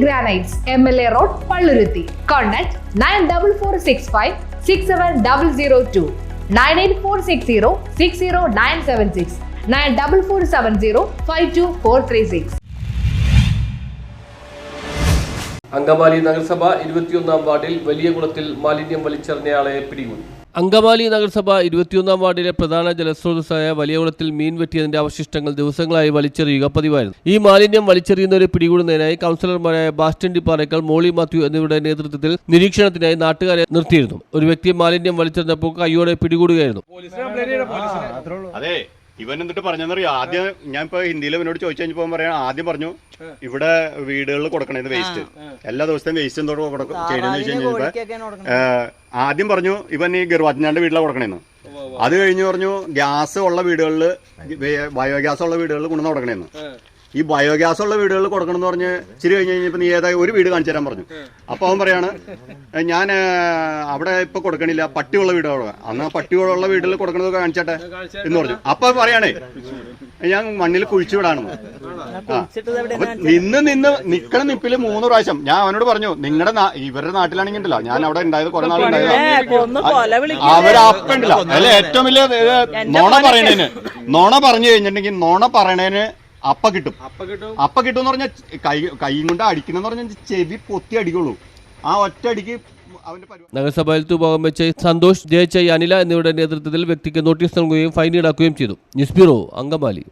Granites M L A road Palluruthy contact nine double four six five six seven double zero two nine eight four six zero six zero nine seven six nine double four seven zero five two four three six Angamaly നഗരസഭ ഇരുപത്തിയൊന്നാം വാർഡിൽ വലിയ കുളത്തിൽ മാലിന്യം വലിച്ചെറിഞ്ഞയാളെ പിടികൂടി. അങ്കമാലി നഗരസഭ ഇരുപത്തിയൊന്നാം വാർഡിലെ പ്രധാന ജലസ്രോതസ്സായ വലിയകുളത്തിൽ മീൻ വെട്ടിയതിന്റെ അവശിഷ്ടങ്ങൾ ദിവസങ്ങളായി വലിച്ചെറിയുക പതിവായിരുന്നു. ഈ മാലിന്യം വലിച്ചെറിയുന്നവരെ പിടികൂടുന്നതിനായി കൗൺസിലർമാരായ ബാസ്റ്റൻ ഡിപ്പാറേക്കൽ മോളി മാത്യു എന്നിവരുടെ നേതൃത്വത്തിൽ നിരീക്ഷണത്തിനായി നാട്ടുകാരെ നിർത്തിയിരുന്നു. ഒരു വ്യക്തി മാലിന്യം വലിച്ചെറിഞ്ഞപ്പോൾ കൈയോടെ പിടികൂടുകയായിരുന്നു. ഇവൻ എന്നിട്ട് പറഞ്ഞെന്നറിയോ? ആദ്യം ഞാൻ ഇപ്പൊ ഹിന്ദിയിൽ ഇവനോട് ചോദിച്ചു കഴിഞ്ഞപ്പോ പറയാൻ ആദ്യം പറഞ്ഞു ഇവിടെ വീടുകളിൽ കൊടുക്കണത് വേസ്റ്റ് എല്ലാ ദിവസത്തെയും വേസ്റ്റ് എന്തോ ചെയ്യണമെന്ന് വെച്ച് കഴിഞ്ഞപ്പോ ആദ്യം പറഞ്ഞു ഇവൻ ഈ ഗർവാജ്ഞാന്റെ വീട്ടിലാണ് കൊടുക്കണേന്ന്. അത് കഴിഞ്ഞ് പറഞ്ഞു ഗ്യാസ് ഉള്ള വീടുകളിൽ ബയോഗ്യാസ് ഉള്ള വീടുകളിൽ കൊണ്ടുവന്ന് കൊടുക്കണേന്ന്. ഈ ബയോഗ്യാസ് ഉള്ള വീടുകൾ കൊടുക്കണം എന്ന് പറഞ്ഞ് ഇച്ചിരി കഴിഞ്ഞ് കഴിഞ്ഞപ്പോൾ നീ ഏതാ ഒരു വീട് കാണിച്ചു തരാൻ പറഞ്ഞു. അപ്പൊ അവൻ പറയാണ് ഞാൻ അവിടെ ഇപ്പൊ കൊടുക്കണില്ല പട്ടിയുള്ള വീട് അവിടെ. അന്ന് ആ പട്ടിയുള്ള വീട്ടിൽ കൊടുക്കണത് കാണിച്ചട്ടെ? എന്ന് പറഞ്ഞു. അപ്പൊ പറയണേ ഞാൻ മണ്ണിൽ കുഴിച്ചു വിടാണെന്ന്. അപ്പൊ നിന്ന് നിന്ന് നിക്കണ നിപ്പിൽ മൂന്ന് പ്രാവശ്യം. ഞാൻ അവനോട് പറഞ്ഞു നിങ്ങളുടെ ഇവരുടെ നാട്ടിലാണെങ്കിൽ ഉണ്ടല്ലോ ഞാൻ അവിടെ ഉണ്ടായത് കുറെ നാൾ ഉണ്ടായത് അവരപ്പുണ്ടല്ലോ അതിൽ ഏറ്റവും വലിയ നോണ പറയണേന്. നോണ പറഞ്ഞു കഴിഞ്ഞിട്ടുണ്ടെങ്കിൽ നോണ പറയണേന് അപ്പ കിട്ടും. അപ്പ കിട്ടും. എന്ന് പറഞ്ഞാൽ കൈ കൈയും കൊണ്ട് അടിക്കുന്നെന്ന് പറഞ്ഞാൽ ചെവി പൊത്തി അടിക്കുള്ളൂ ആ ഒറ്റ അടിക്ക് നഗരസഭയിൽ തൂഭാഗം വെച്ച് സന്തോഷ് ജയച്ചൈ അനില എന്നിവരുടെ നേതൃത്വത്തിൽ വ്യക്തിക്ക് നോട്ടീസ് നൽകുകയും ഫൈൻ ഈടാക്കുകയും ചെയ്തു. News bureau Angamaly.